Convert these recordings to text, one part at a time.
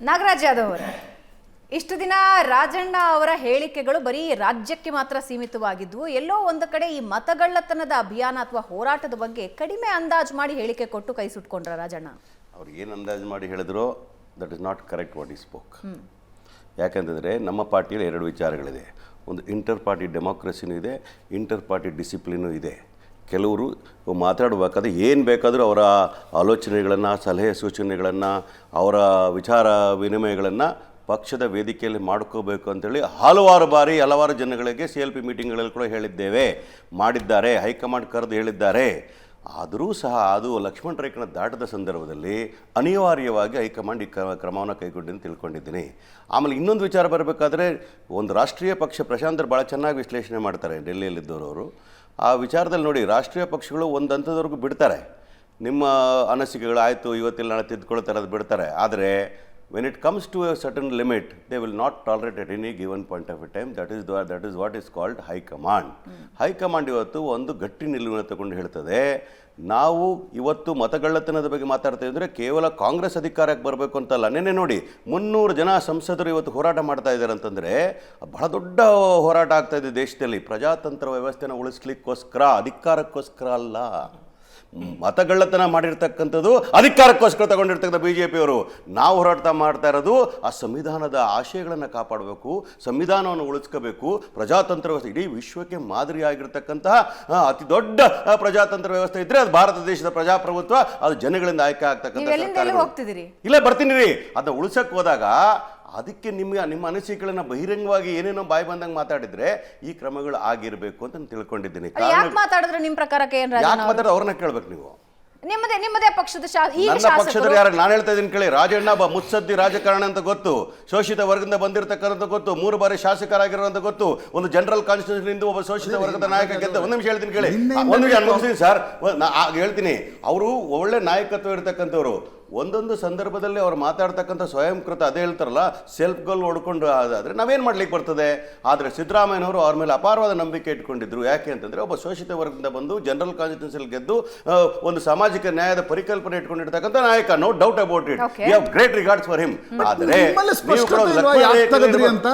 ನಾಗರಾಜ್ ಯಾದವ್ ಅವರು. ಇಷ್ಟು ದಿನ ರಾಜಣ್ಣ ಅವರ ಹೇಳಿಕೆಗಳು ಬರೀ ರಾಜ್ಯಕ್ಕೆ ಮಾತ್ರ ಸೀಮಿತವಾಗಿದ್ವು. ಎಲ್ಲೋ ಒಂದು ಕಡೆ ಈ ಮತಗಳ್ಳತನದ ಅಭಿಯಾನ ಅಥವಾ ಹೋರಾಟದ ಬಗ್ಗೆ ಕಡಿಮೆ ಅಂದಾಜು ಮಾಡಿ ಹೇಳಿಕೆ ಕೊಟ್ಟು ಕೈ ಸುಟ್ಕೊಂಡ್ರ ರಾಜಣ್ಣ? ಅವ್ರು ಏನು ಅಂದಾಜು ಮಾಡಿ ಹೇಳಿದ್ರು? That is not correct what he spoke ಯಾಕಂತಂದರೆ ನಮ್ಮ ಪಾರ್ಟಿಯಲ್ಲಿ ಎರಡು ವಿಚಾರಗಳಿದೆ. ಒಂದು ಇಂಟರ್ ಪಾರ್ಟಿ ಡೆಮೋಕ್ರಸಿನೂ ಇದೆ ಇಂಟರ್ ಪಾರ್ಟಿ ಡಿಸಿಪ್ಲಿನೂ ಇದೆ. ಕೆಲವರು ಮಾತಾಡಬೇಕಾದ್ರೆ ಏನು ಬೇಕಾದರೂ ಅವರ ಆಲೋಚನೆಗಳನ್ನು, ಸಲಹೆ ಸೂಚನೆಗಳನ್ನು, ಅವರ ವಿಚಾರ ವಿನಿಮಯಗಳನ್ನು ಪಕ್ಷದ ವೇದಿಕೆಯಲ್ಲಿ ಮಾಡ್ಕೋಬೇಕು ಅಂತೇಳಿ ಹಲವಾರು ಬಾರಿ, ಹಲವಾರು ಜನಗಳಿಗೆ ಸಿ ಎಲ್ ಪಿ ಮೀಟಿಂಗ್ಗಳಲ್ಲಿ ಕೂಡ ಹೇಳಿದ್ದೇವೆ, ಮಾಡಿದ್ದಾರೆ, ಹೈಕಮಾಂಡ್ ಕರೆದು ಹೇಳಿದ್ದಾರೆ. ಆದರೂ ಸಹ ಅದು ಲಕ್ಷ್ಮಣ ರೇಖನ ದಾಟದ ಸಂದರ್ಭದಲ್ಲಿ ಅನಿವಾರ್ಯವಾಗಿ ಹೈಕಮಾಂಡ್ ಈ ಕ್ರಮ ಕ್ರಮವನ್ನು ಕೈಗೊಂಡು ಅಂತ ತಿಳ್ಕೊಂಡಿದ್ದೀನಿ. ಆಮೇಲೆ ಇನ್ನೊಂದು ವಿಚಾರ ಬರಬೇಕಾದ್ರೆ, ಒಂದು ರಾಷ್ಟ್ರೀಯ ಪಕ್ಷ ಪ್ರಶಾಂತರು ಭಾಳ ಚೆನ್ನಾಗಿ ವಿಶ್ಲೇಷಣೆ ಮಾಡ್ತಾರೆ, ಡೆಲ್ಲಿಯಲ್ಲಿದ್ದವರು ಅವರು. ಆ ವಿಚಾರದಲ್ಲಿ ನೋಡಿ, ರಾಷ್ಟ್ರೀಯ ಪಕ್ಷಗಳು ಒಂದು ಹಂತದವರೆಗೂ ಬಿಡ್ತಾರೆ. ನಿಮ್ಮ ಅನಿಸಿಕೆಗಳು ಆಯಿತು ಇವತ್ತಿಲ್ಲ ನಾಳೆ ತಿದ್ದುಕೊಳ್ತಾರೆ ಅದು ಬಿಡ್ತಾರೆ. ಆದರೆ when it comes to a certain limit they will not tolerate at any given point of a time that is that is what is called high command ಇವತ್ತು ಒಂದು ಗಟ್ಟಿ ನಿಲುವನ್ನು ತಗೊಂಡು ಹೇಳ್ತದೆ. ನಾವು ಇವತ್ತು ಮತಗಳ್ಳತನದ ಬಗ್ಗೆ ಮಾತಾಡ್ತಾ ಅಂದರೆ ಕೇವಲ ಕಾಂಗ್ರೆಸ್ ಅಧಿಕಾರಕ್ಕೆ ಬರಬೇಕು ಅಂತಲ್ಲ ನೆನ್ನೆ ನೋಡಿ ಮುನ್ನೂರು ಜನ ಸಂಸದರು ಇವತ್ತು ಹೋರಾಟ ಮಾಡ್ತಾ ಇದ್ದಾರೆ ಅಂತಂದರೆ ಬಹಳ ದೊಡ್ಡ ಹೋರಾಟ ಆಗ್ತಾ ಇದೆ ದೇಶದಲ್ಲಿ. ಪ್ರಜಾತಂತ್ರ ವ್ಯವಸ್ಥೆನ ಉಳಿಸ್ಲಿಕ್ಕೋಸ್ಕರ ಅಧಿಕಾರಕ್ಕೋಸ್ಕರ ಅಲ್ಲ. ಮತಗಳ್ಳತನ ಮಾಡಿರ್ತಕ್ಕಂಥದ್ದು ಅಧಿಕಾರಕ್ಕೋಸ್ಕರ ತಗೊಂಡಿರ್ತಕ್ಕಂಥ ಬಿ ಜೆ ಪಿಯವರು ನಾವು ಹೋರಾಟ ಮಾಡ್ತಾ ಇರೋದು ಆ ಸಂವಿಧಾನದ ಆಶಯಗಳನ್ನು ಕಾಪಾಡಬೇಕು ಸಂವಿಧಾನವನ್ನು ಉಳಿಸ್ಕೋಬೇಕು ಪ್ರಜಾತಂತ್ರ ವ್ಯವಸ್ಥೆ ಇಡೀ ವಿಶ್ವಕ್ಕೆ ಮಾದರಿಯಾಗಿರ್ತಕ್ಕಂತಹ ಅತಿ ದೊಡ್ಡ ಪ್ರಜಾತಂತ್ರ ವ್ಯವಸ್ಥೆ ಇದ್ರೆ ಅದು ಭಾರತ ದೇಶದ ಪ್ರಜಾಪ್ರಭುತ್ವ ಅದು ಜನಗಳಿಂದ ಆಯ್ಕೆ ಆಗ್ತಕ್ಕಂಥ ಇಲ್ಲ ಬರ್ತೀನಿ ರೀ. ಅದನ್ನ ಉಳಿಸಕ್ ಹೋದಾಗ ಅದಕ್ಕೆ ನಿಮಗೆ ನಿಮ್ಮ ಅನಿಸಿಕೆಗಳನ್ನ ಬಹಿರಂಗವಾಗಿ ಏನೇನೋ ಬಾಯಿ ಬಂದಂಗೆ ಮಾತಾಡಿದ್ರೆ ಈ ಕ್ರಮಗಳು ಆಗಿರಬೇಕು ಅಂತ ನಾನು ತಿಳ್ಕೊಂಡಿದ್ದೀನಿ. ಯಾಕೆ ಮಾತಾಡಿದ್ರೆ ನಿಮ್ ಪ್ರಕಾರ ಏನು ಯಾಕೆ ಮಾತಾಡೋದು ಅವ್ರನ್ನ ಕೇಳ್ಬೇಕು ನೀವು? ನಿಮ್ಮದೇ ನಿಮ್ಮದೇ ಪಕ್ಷದ ಈಗ ನನ್ನ ಪಕ್ಷದ ಯಾರು? ನಾನು ಹೇಳ್ತಾ ಇದ್ದೀನಿ ಕೇಳಿ. ರಾಜಣ್ಣ ಬ ಮುತ್ಸದ್ದಿ ರಾಜಕಾರಣ ಅಂತ ಗೊತ್ತು. ಶೋಷಿತ ವರ್ಗದಿಂದ ಬಂದಿರತಕ್ಕಂಥ ಗೊತ್ತು. ಮೂರು ಬಾರಿ ಶಾಸಕರಾಗಿರೋಂಥ ಗೊತ್ತು. ಒಂದು ಜನರಲ್ ಕಾನ್ಸ್ಟಿಟ್ಯೂಷನ್ ಒಬ್ಬ ಶೋಷಿತ ವರ್ಗದ ನಾಯಕ ಗೆದ್ದ ಒಂದು ನಿಮಿಷ ಹೇಳ್ತೀನಿ ಕೇಳಿ. ಒಂದು ನಿಮಿಷ ಮುಗಿಸ್ತೀನಿ ಸರ್. ಹೇಳ್ತೀನಿ. ಅವರು ಒಳ್ಳೆ ನಾಯಕತ್ವ ಇರ್ತಕ್ಕಂಥವ್ರು. ಒಂದೊಂದು ಸಂದರ್ಭದಲ್ಲಿ ಅವ್ರು ಮಾತಾಡ್ತಕ್ಕಂಥ ಸ್ವಯಂಕೃತ ಅದೇ ಹೇಳ್ತಾರಲ್ಲ ಸೆಲ್ಫ್ ಗೋಲ್ ಹೊಡ್ಕೊಂಡು ಆದರೆ ನಾವೇನು ಮಾಡ್ಲಿಕ್ಕೆ ಬರ್ತದೆ? ಆದರೆ ಸಿದ್ದರಾಮಯ್ಯನವರು ಅವ್ರ ಮೇಲೆ ಅಪಾರವಾದ ನಂಬಿಕೆ ಇಟ್ಕೊಂಡಿದ್ರು. ಯಾಕೆ ಅಂತಂದ್ರೆ ಒಬ್ಬ ಶೋಷಿತ ವರ್ಗದಿಂದ ಬಂದು ಜನರಲ್ ಕಾನ್ಸ್ಟಿಟ್ಯೂನ್ಸಿಯಲ್ಲಿ ಗೆದ್ದು ಆ, ಒಂದು ಸಾಮಾಜಿಕ ನ್ಯಾಯದ ಪರಿಕಲ್ಪನೆ ಇಟ್ಕೊಂಡಿರ್ತಕ್ಕಂಥ ನಾಯಕ. No doubt about it you we have great regards for him. ಆದರೆ ಅಂತ?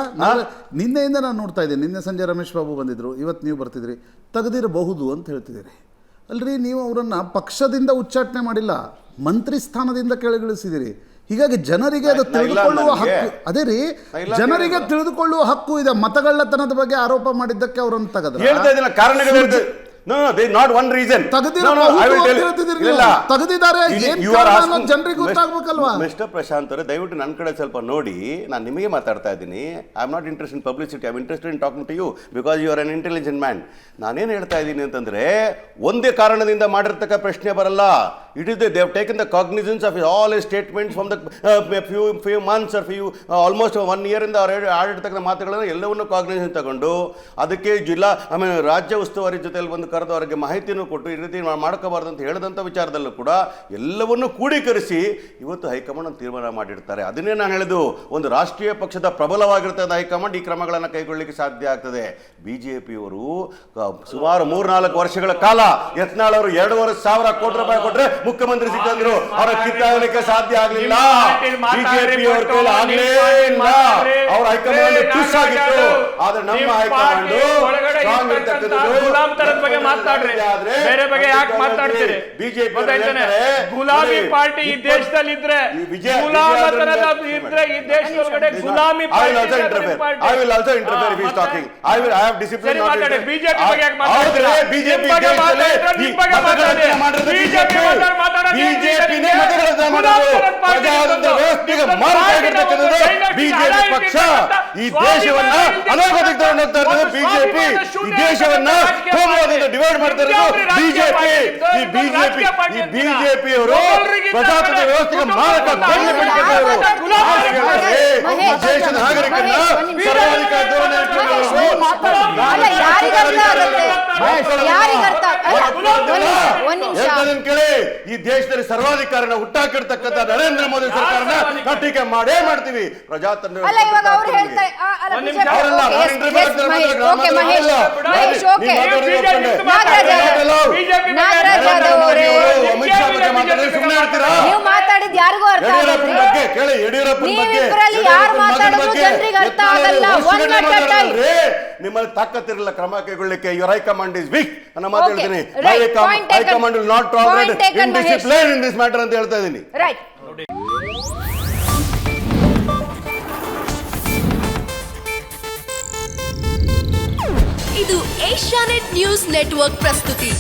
ನಿನ್ನೆಯಿಂದ ನಾನು ನೋಡ್ತಾ ಇದ್ದೀನಿ. ನಿನ್ನೆ ಸಂಜೆ ರಮೇಶ್ ಬಾಬು ಬಂದಿದ್ರು. ಇವತ್ತು ನೀವು ಬರ್ತಿದ್ರಿ. ತೆಗೆದಿರಬಹುದು ಅಂತ ಹೇಳ್ತಿದ್ದೀರಿ. ಅಲ್ರಿ ನೀವು ಅವರನ್ನು ಪಕ್ಷದಿಂದ ಉಚ್ಚಾಟನೆ ಮಾಡಿಲ್ಲ. ಮಂತ್ರಿ ಸ್ಥಾನದಿಂದ ಕೆಳಗಿಳಿಸಿದಿರಿ. ಹೀಗಾಗಿ ಜನರಿಗೆ ಅದು ತಿಳಿದುಕೊಳ್ಳುವ ಹಕ್ಕು ಅದೇ ರೀ ಜನರಿಗೆ. ತಿಳಿದುಕೊಳ್ಳುವ ಹಕ್ಕು ಇದೆ. ಮತಗಳ್ಳತನದ ಬಗ್ಗೆ ಆರೋಪ ಮಾಡಿದ್ದಕ್ಕೆ ಅವರನ್ನು ತೆಗೆದ್ರ. ಹೇಳ್ತಾ ಇದ್ದಿಲ್ಲ ಕಾರಣಗಳು no no they not one reason ತೆಗೆದಿದ್ದಾರೆ, ಜನರಿಗೆ ಗೊತ್ತಾಗಬೇಕಲ್ವಾ? ಮಿಸ್ಟರ್ ಪ್ರಶಾಂತ್ ಅವರೇ ದಯವಿಟ್ಟು ನನ್ನ ಕಡೆ ಸ್ವಲ್ಪ ನೋಡಿ. ನಾನು ನಿಮಗೆ ಮಾತಾಡ್ತಾ ಇದ್ದೀನಿ. I am not interest in publicity I am interested in talking to you because you are an intelligent man ನಾನೇನು ಹೇಳ್ತಾ ಇದ್ದೀನಿ ಅಂತಂದ್ರೆ ಒಂದೇ ಕಾರಣದಿಂದ ಮಾಡಿರ್ತಕ್ಕ ಪ್ರಶ್ನೆ ಬರಲ್ಲ. It is they've taken the cognitions of all statements from the few few months or few almost one year ಇಂದ ಅವ್ರು ಆಡಿರ್ತಕ್ಕಂಥ ಮಾತುಗಳನ್ನು ಎಲ್ಲವನ್ನೂ ಕಾಗ್ನಿಷನ್ ತಗೊಂಡು ಅದಕ್ಕೆ ಜಿಲ್ಲಾ ಆಮೇಲೆ ರಾಜ್ಯ ಉಸ್ತುವಾರಿ ಜೊತೆಯಲ್ಲಿ ಬಂದು ಕರೆದು ಅವರಿಗೆ ಮಾಹಿತಿನೂ ಕೊಟ್ಟು ಈ ರೀತಿ ಮಾಡ್ಕೋಬಾರ್ದು ಅಂತ ಹೇಳಿದಂಥ ವಿಚಾರದಲ್ಲೂ ಕೂಡ ಎಲ್ಲವನ್ನೂ ಕೂಡೀಕರಿಸಿ ಇವತ್ತು ಹೈಕಮಾಂಡ್ ಒಂದು ತೀರ್ಮಾನ ಮಾಡಿರ್ತಾರೆ. ಅದನ್ನೇ ನಾನು ಹೇಳಿದು, ಒಂದು ರಾಷ್ಟ್ರೀಯ ಪಕ್ಷದ ಪ್ರಬಲವಾಗಿರ್ತದೆ ಹೈಕಮಾಂಡ್ ಈ ಕ್ರಮಗಳನ್ನು ಕೈಗೊಳ್ಳಲಿಕ್ಕೆ ಸಾಧ್ಯ ಆಗ್ತದೆ. ಬಿ ಜೆ ಪಿಯವರು ಸುಮಾರು ಮೂರ್ನಾಲ್ಕು ವರ್ಷಗಳ ಕಾಲ ಯತ್ನಾಳ್ ಅವರು ಎರಡೂವರೆ ಸಾವಿರ ಕೋಟಿ ರೂಪಾಯಿ ಕೊಟ್ರೆ ಮುಖ್ಯಮಂತ್ರಿ ಸಿಕ್ಕಂದ್ರು ಅವರ ಕಿತ್ತಾಗಲಿಕ್ಕೆ ಸಾಧ್ಯ ಆಗ್ಲಿಲ್ಲ. ಬಿಜೆಪಿ ಅವ್ರ ಕೈಲಿ ಆಗ್ಲೇ ಇಲ್ಲ. ಅವ್ರ ಹೈಕಮಾಂಡ್ ಖುಷ್ ಆಗಿತ್ತು. ಆದ್ರೆ ನಮ್ಮ ಹೈಕಮಾಂಡ್ ಸ್ಟ್ರಾಂಗ್ ಇರ್ತಕ್ಕಂಥದ್ದು ಮಾತಾಡ್ತೀರಿ? ಬಿಜೆಪಿ ಗುಲಾಬಿ ಗುಲಾಮಿ ಪಾರ್ಟಿ ಈ ದೇಶದಲ್ಲಿ ಇದ್ರೆ ಇದ್ರೆ ಈ ದೇಶದೊಳಗಡೆ ಗುಲಾಮಿ party I will also interfere interfere talking I will I have BJP ಬಗ್ಗೆ ಯಾಕೆ ಹೌದ್ರೆ ಬಿಜೆಪಿ ಬಗ್ಗೆ ಮಾತಾಡಿದ್ರೆ ನಿಮ್ ಬಿಜೆಪಿನೇ? ಮತಗಳನ್ನ ಮಾಡೋದು ಪ್ರಜಾತಂತ್ರ. ವ್ಯವಸ್ಥೆಗೆ ಇದು ಮಾರಕಾಗಿರ್ತಕ್ಕಂಥದ್ದು ಬಿಜೆಪಿ ಪಕ್ಷ ಈ ದೇಶವನ್ನ ಅನಾಗತಿಗೆ ತಗೊಂಡು ಹೋಗ್ತಾ ಇರೋದು ಬಿಜೆಪಿ ಈ ದೇಶವನ್ನ ಕೋಮುವಾದದಿಂದ ಡಿವೈಡ್ ಮಾಡ್ತಾ ಇರೋದು ಬಿಜೆಪಿ ಈ? ಬಿಜೆಪಿ ಈ ಬಿಜೆಪಿ ಅವರು ಪ್ರಜಾತಂತ್ರ ವ್ಯವಸ್ಥೆಗೆ ಮಾರಕ ದೇಶದ ನಾಗರಿಕರನ್ನ ಸರ್ವಾಧಿಕಾರ ಧೋರಣೆ ಮಹೇಶ್, ಇಟ್ಕೊಂಡು ಅಲ್ಲ ಯಾರಿಗರ್ಥ ಆಗುತ್ತೆ ಮಹೇಶ್, ಯಾರಿಗರ್ಥ ಅಲ್ಲ ಒಂದ್ ನಿಮಿಷ ಒಂದ್ ನಿಮಿಷ ಹೇಳ್ತಾನೇನ್ ಕೇಳಿ ಈ ದೇಶದಲ್ಲಿ ಸರ್ವಾಧಿಕಾರನ ಹುಟ್ಟಾಕಿರ್ತಕ್ಕಂಥ ನರೇಂದ್ರ ಮೋದಿ ಸರ್ಕಾರನ ನಾವು ಟೀಕೆ ಮಾಡೇ ಮಾಡ್ತೀವಿ. ಪ್ರಜಾತಂತ್ರ ಅಮಿತ್ ಶಾ ಬಗ್ಗೆ ಮಾತಾಡಿದ್ರೆ ಸುಮ್ಮನೆ ಇರ್ತೀರಾ? ಯಾರಿಗೂ ಅರ್ಥ ಯಡಿಯೂರಪ್ಪನ ಬಗ್ಗೆ ಕೇಳಿ ಯಡಿಯೂರಪ್ಪನ ಬಗ್ಗೆ ನೀವಿಬ್ರಲ್ಲಿ ಯಾರು ಮಾತಾಡೋದು ಜನರಿಗೆ ಅರ್ಥ ಆಗಲ್ಲ. ನಿಮ್ಮಲ್ಲಿ ತಾಕತ್ತಿರಲ್ಲ ಕ್ರಮ ಕೈಗೊಳ್ಳಲಿಕ್ಕೆ your high command is weak ನನ್ನ ಮಾತು ಹೇಳ್ತೀನಿ. High command will not tolerate in. In this matter ಅಂತ ಹೇಳ್ತಾ ಇದ್ದೀನಿ. ರೈಟ್ ಇದು ಏಷ್ಯಾನೆಟ್ ನ್ಯೂಸ್ ನೆಟ್ವರ್ಕ್ ಪ್ರಸ್ತುತಿ.